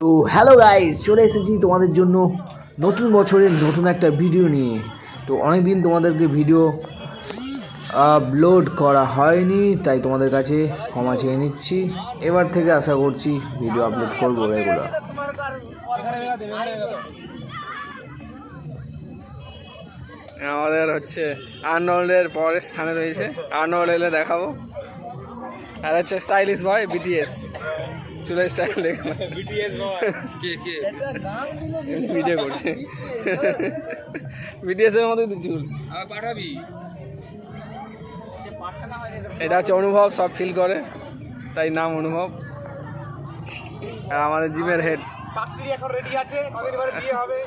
তো hello guys চলে এসেছি তোমাদের জন্য নতুন বছরের নতুন একটা ভিডিও নিয়ে। তো অনেকদিন তোমাদেরকে ভিডিও আপলোড করা হয়নি, তাই তোমাদের কাছে ক্ষমা চেয়ে নিচ্ছি। এবার থেকে আশা করছি ভিডিও আপলোড করব রেগুলার আমাদের হচ্ছে আর্নল্ডের পরের স্থানে রয়েছে। আর্নল্ড এলে দেখাবো। আর হচ্ছে স্টাইলিশ বয় বিটিএস চুলের স্টাইল দেখো ভিডিও করছে। বিটিএস এর মধ্যে তো চুল। এটা হচ্ছে অনুভব সব ফিল করে। তাই নাম অনুভব। আর আমাদের জিমের হেড পাত্রী এখন রেডি আছে কদিন পরে বিয়ে হবে?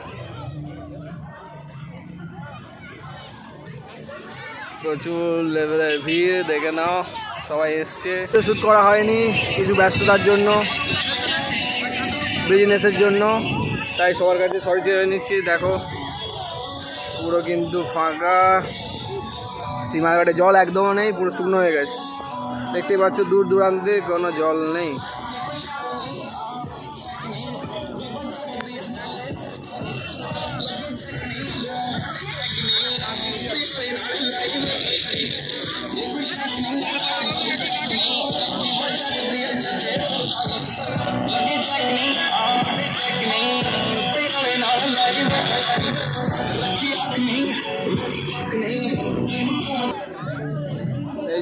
প্রচুর লেভেলের ভিড় দেখে নাও। সবাই এসছে। শ্যুট করা হয়নি, কিছু ব্যস্ততার জন্য বিজনেসের জন্য। তাই সবার কাছে সরি চেয়ে নিচ্ছি, দেখো। পুরো কিন্তু ফাঁকা। স্টিমার ঘাটে জল একদমও নেই, পুরো শুকনো হয়ে গেছে। দেখতেই পাচ্ছ দূর দূরান্তে কোনো জল নেই। এই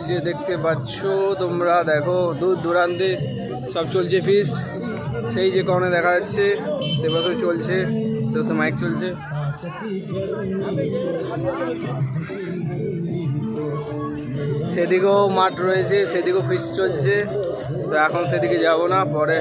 যে দেখতে পাচ্ছ তোমরা, দেখো, দূর দূরান্তে সব চলছে ফিস্ট সেই যে কর্নে দেখা যাচ্ছে সে বছর চলছে সে মাইক চলছে। সেদিকেও মাঠ রয়েছে, সেদিকেও ফিস্ট চলছে। তো এখন সেদিকে যাব না, পরে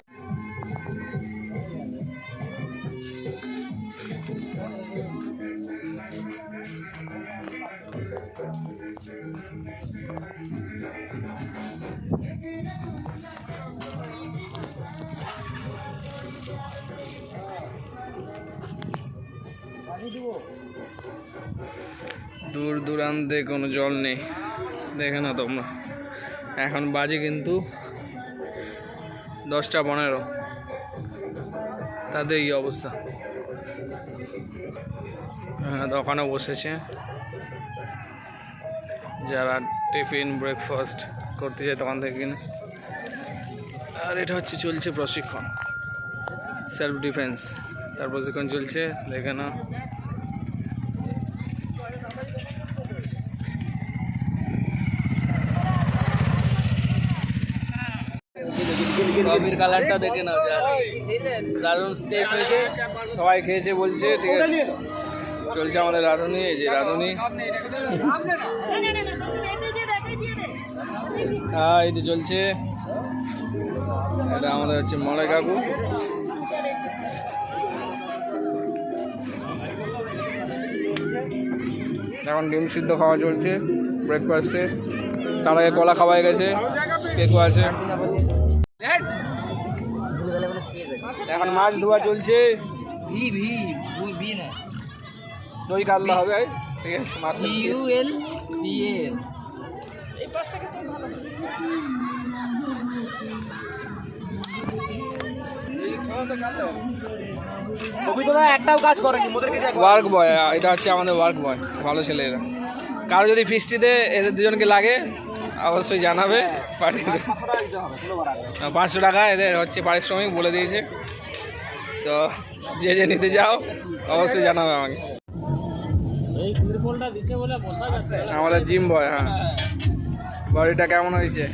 দূর দূরান্তে কোনো জল নেই। দেখে না তোমরা। এখন বাজে কিন্তু দশটা পনেরো। তাদের এই অবস্থা। হ্যাঁ দোকানে বসেছে। যারা টিফিন ব্রেকফাস্ট করতে যায় দোকান থেকে কিনে। আর এটা হচ্ছে চলছে প্রশিক্ষণ। Self defence. তার প্রশিক্ষণ চলছে, দেখে না কফির কালারটা দেখে নাও। দারুণ টেস্ট হয়েছে। সবাই খেয়েছে বলছে, ঠিক আছে। চলছে আমাদের রাঁধুনি, এই যে রাঁধুনি। হ্যাঁ এই যে চলছে। এটা আমাদের হচ্ছে মলয় কাকু। এখন ডিম সিদ্ধ খাওয়া চলছে ব্রেকফাস্টে তার আগে কলা খাওয়া হয়ে গেছে, কেকও আছে। এখন মাছ ধোয়া চলছে। ভি ভি ভি না। দই কাতলা হবে ঠিক আছে মাছ এল ভি এল কবিতা একটাও কাজ করেনি মোদেরকে যে ওয়ার্ক বয় এটা হচ্ছে আমাদের ওয়ার্ক বয় ভালো ছেলে এরা। কারও যদি ফিস্টিতে এদের দুজনকে লাগে অবশ্যই জানাবে। পাঠিয়ে পাঁচশো টাকা আগে পাঁচশো টাকা এদের হচ্ছে পারিশ্রমিক বলে দিয়েছে। তো যে যে নিতে যাও অবশ্যই জানাবে আমাকে। আমাদের জিম বয় হ্যাঁ। বডিটা কেমন হয়েছে?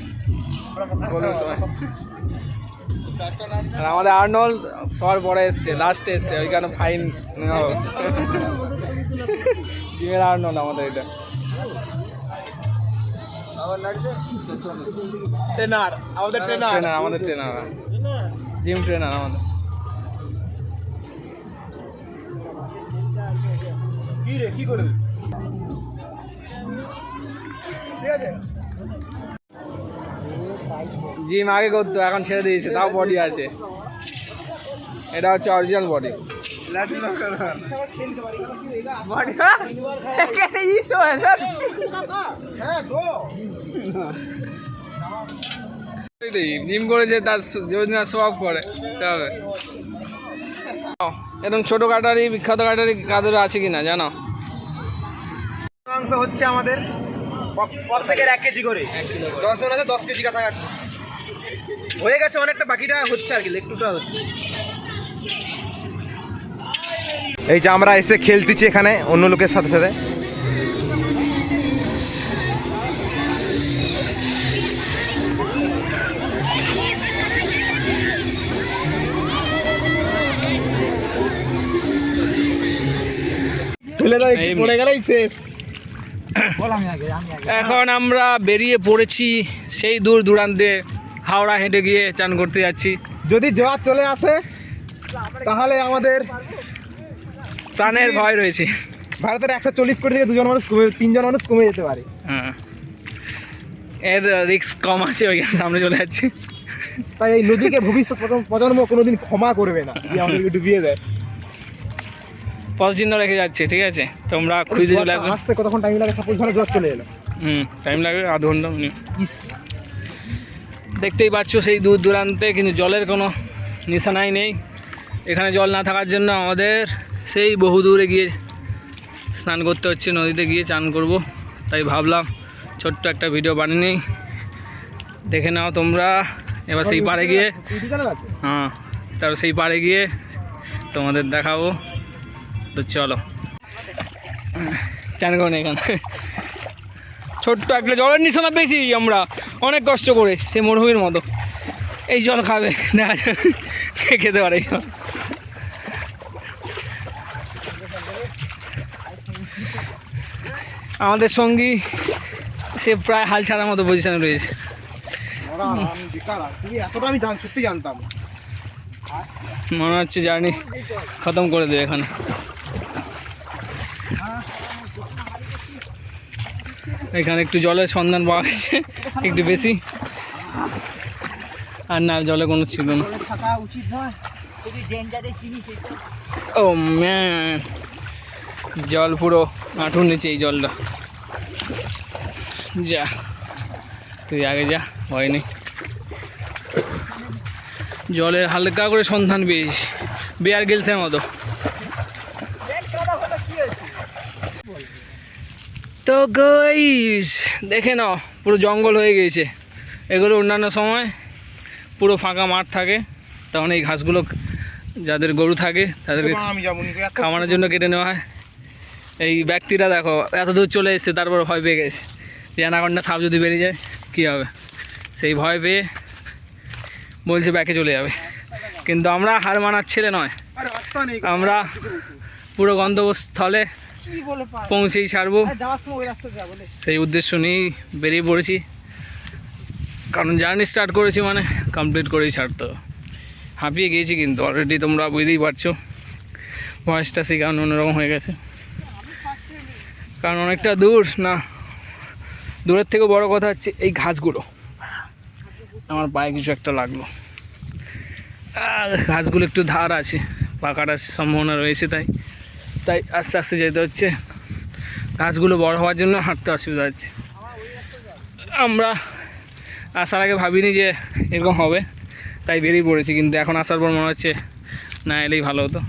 আর আমাদের আর্নল সবার পরে এসছে লাস্টে এসছে ওইখানে ফাইন নেওয়া হোক জিমের আর্নল আমাদের এটা। ট্রেনার আমাদের ট্রেনার ট্রেনার আমাদের ট্রেনার জিম ট্রেনার আমাদের। কি রে কি করে জিম আগে করতো এখন ছেড়ে দিয়েছে তাও বডি আছে। এটা হচ্ছে অরিজিনাল বডি বডি হ্যাঁ গো জিম করেছে তার স- যদি না শো অফ করে তবে এরকম ছোট কাটারি বিখ্যাত কাটারি কাদের আছে কিনা জানো? মাংস হচ্ছে আমাদের প্রত্যেকের এক কেজি করে। দশজন আছে দশ কেজি কাছাকাছি হয়ে গেছে অনেকটা বাকিটা হচ্ছে আর কি একটুটা হচ্ছে। এই যে আমরা এসে খেলতেছি এখানে অন্য লোকের সাথে সাথে। এখন আমরা বেরিয়ে পড়েছি সেই দূর দূরান্তে হাওড়া হেঁটে গিয়ে চান করতে যাচ্ছি। যদি জোয়ার চলে আসে তাহলে আমাদের প্রাণের ভয় রয়েছে। ভারতের একশো চল্লিশ কোটি থেকে দুজন মানুষ কমে তিনজন মানুষ কমে যেতে পারে। হ্যাঁ। এর রিস্ক কম আছে ওইখানে সামনে চলে যাচ্ছে। তাই এই নদীকে ভবিষ্যৎ প্রজন্ম- প্রজন্ম কোনোদিন ক্ষমা করবে না আমাদেরকে ডুবিয়ে দেয় পাঁচ দিন রেখে যাচ্ছে ঠিক আছে? তোমরা খুঁজে চলে আসবে। আসতে কতক্ষণ টাইম লাগে সাপোজ ধরো জোয়ার চলে এলো। হুম টাইম লাগবে আধ ঘণ্টা। ইস। দেখতেই পাচ্ছ সেই দূর দূরান্তে কিন্তু জলের কোনো নিশানাই নেই। এখানে জল না থাকার জন্য আমাদের সেই বহু দূরে গিয়ে স্নান করতে হচ্ছে, নদীতে গিয়ে চান করব। তাই ভাবলাম ছোট্ট একটা ভিডিও বানিয়ে নিই। দেখে নাও তোমরা। এবার সেই পাড়ে গিয়ে হ্যাঁ তারপর সেই পাড়ে গিয়ে তোমাদের দেখাবো। তো চলো। চান করুন এখানে। ছোট্ট একটা জলের নিশানা পেয়েছি আমরা। অনেক কষ্ট করে, সে মরুভূমির মতো। এই জল খাবে, দেখা যাবে খেতে পারে এই জল আমাদের সঙ্গী সে প্রায় হাল ছাড়ার মতো পজিশনে রয়েছে। মনে হচ্ছে জার্নি খতম করে দেবে এখানে। এখানে একটু জলের সন্ধান পাওয়া গেছে একটু বেশি। আর না জলে কোনো ছিল না। ও ম্যান জল পুরো আঁটুর নিচে এই জলটা। যা। তুই আগে যা ভয় নেই। জলের হালকা করে সন্ধান পেয়েছিস। বেয়ার গিলসের মতো। তো গাইস দেখে নাও পুরো জঙ্গল হয়ে গিয়েছে। এগুলো অন্যান্য সময় পুরো ফাঁকা মাঠ থাকে। তখন এই ঘাসগুলো যাদের গরু থাকে তাদেরকে খাওয়ানোর জন্য কেটে নেওয়া হয়। এই ব্যক্তিরা দেখো, এত দূর চলে এসেছে, তারপর ভয় পেয়ে গেছে। যে অ্যানাকন্ডা সাপ যদি বেরিয়ে যায়, কী হবে? সেই ভয় পেয়ে বলছে ব্যাকে চলে যাবে। কিন্তু আমরা হার মানার ছেলে নয়। আমরা পুরো গন্তব্যস্থলে পৌঁছেই ছাড়বো। সেই উদ্দেশ্য নিয়েই বেরিয়ে পড়েছি। কারণ জার্নি স্টার্ট করেছি মানে কমপ্লিট করেই ছাড়তে হাঁপিয়ে গিয়েছি কিন্তু অলরেডি তোমরা বুঝতেই পারছ। ভয়েসটা সেই কারণে অন্যরকম হয়ে গেছে। কারণ অনেকটা দূর, না। দূরের থেকে বড় কথা হচ্ছে এই ঘাসগুলো। আমার পায়ে কিছু একটা লাগল। ঘাসগুলো একটু ধার আছে পাকাটার সম্ভাবনা রয়েছে তাই। তাই আস্তে আস্তে যেতে হচ্ছে। ঘাসগুলো বড় হওয়ার জন্য হাঁটতে অসুবিধা হচ্ছে। আমরা আসার আগে ভাবিনি যে এরকম হবে, তাই বেরিয়ে পড়েছি, কিন্তু এখন আসার পর মনে হচ্ছে না এলেই ভালো হতো।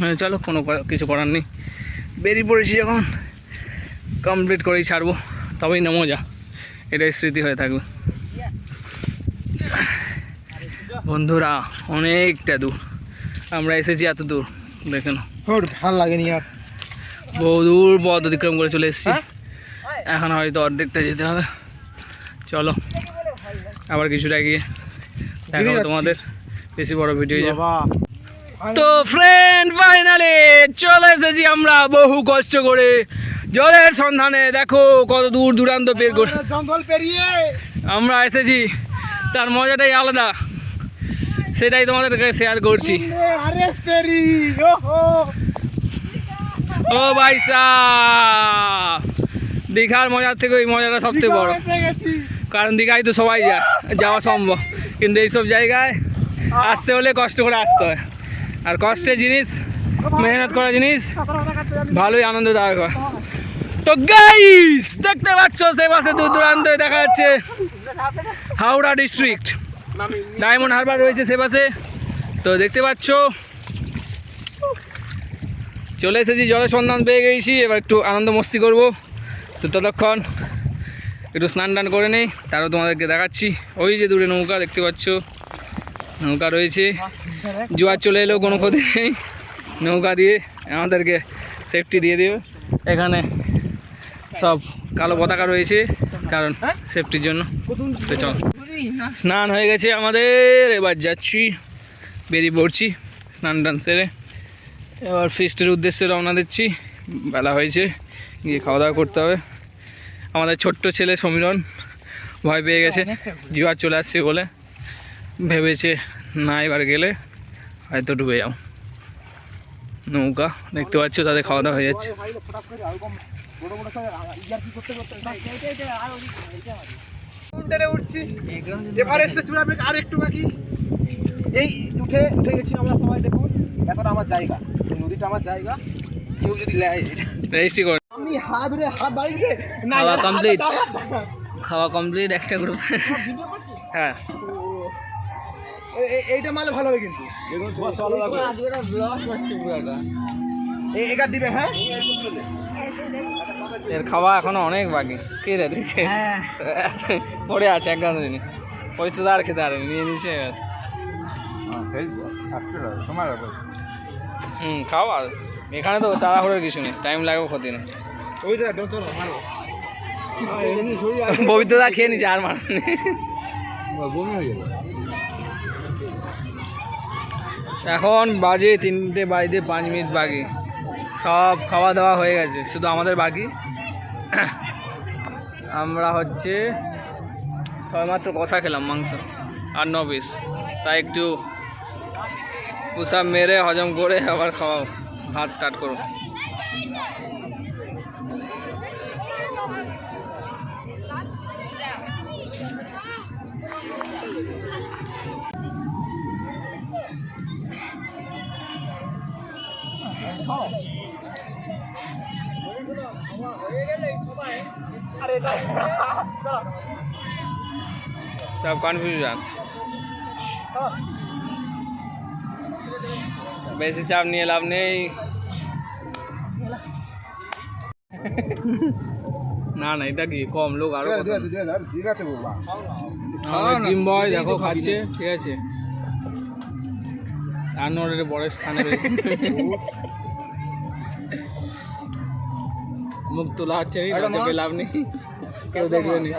মানে চলো, কোনো কিছু করার নেই। বেরিয়ে পড়েছি যখন। কমপ্লিট করেই ছাড়বো। তবেই না মজা এটাই স্মৃতি হয়ে থাকবে। বন্ধুরা অনেকটা দূর। আমরা এসেছি এত দূর দেখে নাও। ওর ভালো লাগেনি আর। বহু দূর পথ অতিক্রম করে চলে এসেছি। হ্যাঁ? এখন হয়তো অর্ধেকটা যেতে হবে। চলো আবার কিছুটা গিয়ে দেখাবো তোমাদের। বেশি বড় ভিডিও যাবে। তো ফ্রেন্ড ফাইনালি চলে এসেছি আমরা বহু কষ্ট করে। জলের সন্ধানে দেখো কত দূর দূরান্ত বের করে। জঙ্গল পেরিয়ে। আমরা এসেছি তার মজাটাই আলাদা। সেটাই তোমাদেরকে শেয়ার করছি। ও ভাই দীঘার মজার থেকে ওই মজাটা সবথেকে বড়। কারণ দীঘায় তো সবাই যায় যাওয়া সম্ভব। কিন্তু এইসব জায়গায় আসতে হলে কষ্ট করে আসতে হয়। আর কষ্টের জিনিস, মেহনত করা জিনিস, ভালোই আনন্দদায়ক। তো গাইস দেখতে পাচ্ছ, সে পাশে দূর দূরান্তে দেখা যাচ্ছে হাওড়া ডিস্ট্রিক্ট ডায়মন্ড হারবার রয়েছে সে পাশে। তো দেখতে পাচ্ছ, চলে এসেছি জলের সন্ধান পেয়ে গেছি। এবার একটু আনন্দ মস্তি করব। তো ততক্ষণ একটু স্নান টান করে নেই তারও তোমাদেরকে দেখাচ্ছি। ওই যে দূরে নৌকা, দেখতে পাচ্ছ। নৌকা রয়েছে। জোয়ার চলে এলেও কোনো ক্ষতি নেই। নৌকা দিয়ে আমাদেরকে সেফটি দিয়ে দেবে। এখানে সব কালো পতাকা রয়েছে, কারণ সেফটির জন্য। চল। স্নান হয়ে গেছে আমাদের, এবার যাচ্ছি, বেরিয়ে পড়ছি স্নান টান সেরে। এবার ফিস্টের উদ্দেশ্যে রওনা দিচ্ছি। বেলা হয়েছে, গিয়ে খাওয়া দাওয়া করতে হবে। আমাদের ছোট্ট ছেলে সমীরণ ভয় পেয়ে গেছে। জুয়ার চলে আসছে বলে। ভেবেছে না এবার গেলে হয়তো ডুবে যাও নৌকা দেখতে পাচ্ছ তাদের খাওয়া দাওয়া হয়ে যাচ্ছে। উঠে উঠছি। এভারেস্টে চূড়াবে আর একটু বাকি। এই উঠে উঠে গেছি আমরা সবাই দেখুন। এতটা আমার জায়গা। নদীটা আমার জায়গা। কেউ যদি নেয় রেজিস্ট্রি করে। আমি হাত ধরে হাত বাড়িয়েছে। না খাওয়া দাও। খাওয়া কমপ্লিট একটা গ্রুপ হ্যাঁ। এইটা মালে ভালো হবে কিন্তু। এটা দিবে হ্যাঁ? এর খাওয়া এখনও অনেক বাকি। কে রে দেখে পড়ে আছে এক গান দিনে ওই তো আর খেতে পারেনি নিয়ে নিচে গেছে হুম খাও আর। এখানে তো তাড়াহুড়োর কিছু নেই টাইম লাগবে ক্ষতি নেই। ওই তো মারো পবিত্রদা খেয়ে নিচ্ছে আর মারেনি এখন বাজে তিনটে বাজতে পাঁচ মিনিট বাকি। সব খাওয়া দাওয়া হয়ে গেছে, শুধু আমাদের বাকি। আমরা হচ্ছে সবেমাত্র কষা খেলাম, মাংস আর ন পিস তাই একটু পুষাপ মেরে হজম করে আবার খাওয়াও ভাত স্টার্ট করো সব কনফিউশন বেশি চাপ নিয়ে লাভ নেই। না না এটা কি? কম লোক আরও ঠিক আছে জিম বয় দেখো খাচ্ছে। ঠিক আছে। আনোয়ারের বড় স্থানে রয়েছে। মুখ তোলা হচ্ছে লজ্জা লাভ নেই কেউ দেখবে নি।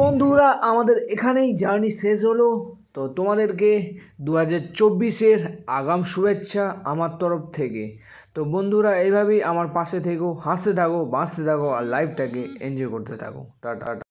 বন্ধুরা আমাদের এখানেই জার্নি শেষ হলো। তো তোমাদেরকে দু হাজার চব্বিশের আগাম শুভেচ্ছা আমার তরফ থেকে। তো বন্ধুরা এইভাবেই আমার পাশে থেকো হাসতে থাকো বাঁচতে থাকো আর লাইফটাকে এনজয় করতে থাকো। টাটা।